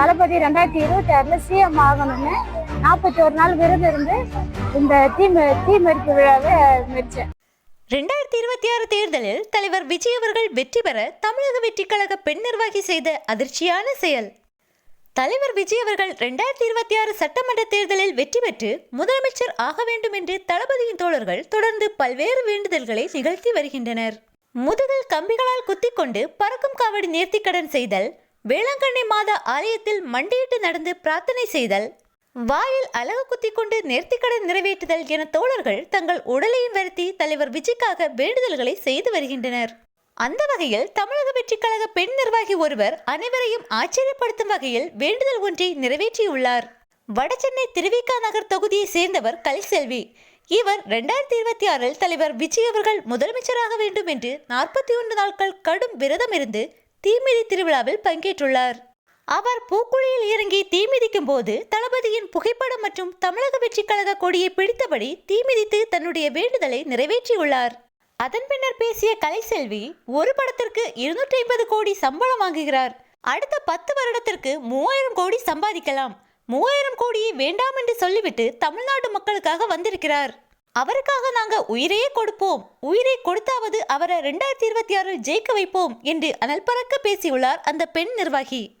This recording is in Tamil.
தளபதி ரெண்டாயிரத்தி இருபத்தி ஆறுல சிஎம் ஆகணும்னு நாற்பத்தி ஒரு நாள் விருது இருந்து இந்த தீ ம- தீ மறிப்பு விழாவை மெரிச்சேன் ரெண்டாயிரத்தி இருபத்தி ஆறு தேர்தலில் தலைவர் விஜய் அவர்கள் வெற்றி பெற தமிழக வெற்றி கழக பெண் நிர்வாகி செய்த அதிர்ச்சியான செயல். தலைவர் விஜய் அவர்கள் ரெண்டாயிரத்தி இருபத்தி ஆறு சட்டமன்ற தேர்தலில் வெற்றி பெற்று முதலமைச்சர் ஆக வேண்டும் என்று தளபதியின் தோழர்கள் தொடர்ந்து பல்வேறு வேண்டுதல்களை நிகழ்த்தி வருகின்றனர். முதுகில் கம்பிகளால் குத்திக்கொண்டு பறக்கும் காவடி நேர்த்திக்கடன் செய்தல் வேளாங்கண்ணி மாதா ஆலயத்தில் மண்டியிட்டு நடந்து பிரார்த்தனை செய்தல் வாயில் அழகு குத்தி கொண்டு நேர்த்திக்கடன் நிறைவேற்றுதல் என தோழர்கள் தங்கள் உடலையும் வருத்தி தலைவர் விஜய்க்காக வேண்டுதல்களை செய்து வருகின்றனர். அந்த வகையில் தமிழக வெற்றிக் கழக பெண் நிர்வாகி ஒருவர் அனைவரையும் ஆச்சரியப்படுத்தும் வகையில் வேண்டுதல் ஒன்றை நிறைவேற்றியுள்ளார். வடசென்னை திருவிக்கா நகர் தொகுதியை சேர்ந்தவர் கல்செல்வி இவர் ரெண்டாயிரத்தி இருபத்தி ஆறில் தலைவர் விஜய் அவர்கள் முதலமைச்சராக வேண்டும் என்று நாற்பத்தி ஒன்று நாட்கள் கடும் விரதம் இருந்து தீமிதி திருவிழாவில் பங்கேற்றுள்ளார். அவர் பூக்குழியில் இறங்கி தீ மிதிக்கும் போது தளபதியின் புகைப்படம் மற்றும் தமிழக வெற்றி கழக கொடியை பிடித்தபடி தீ மிதித்து தன்னுடைய வேண்டுதலை நிறைவேற்றியுள்ளார். அதன் பின்னர் பேசிய கலைசெல்வி ஒரு படத்திற்கு இருநூற்றி ஐம்பது கோடி சம்பளம் வாங்குகிறார். அடுத்த பத்து வருடத்திற்கு மூவாயிரம் கோடி சம்பாதிக்கலாம். மூவாயிரம் கோடியை வேண்டாம் என்று சொல்லிவிட்டு தமிழ்நாட்டு மக்களுக்காக வந்திருக்கிறார். அவருக்காக நாங்க உயிரையே கொடுப்போம். உயிரை கொடுத்தாவது அவரை ரெண்டாயிரத்தி இருபத்தி ஆறில் ஜெயிக்க வைப்போம் என்று அனல் பறக்க பேசியுள்ளார் அந்த பெண் நிர்வாகி.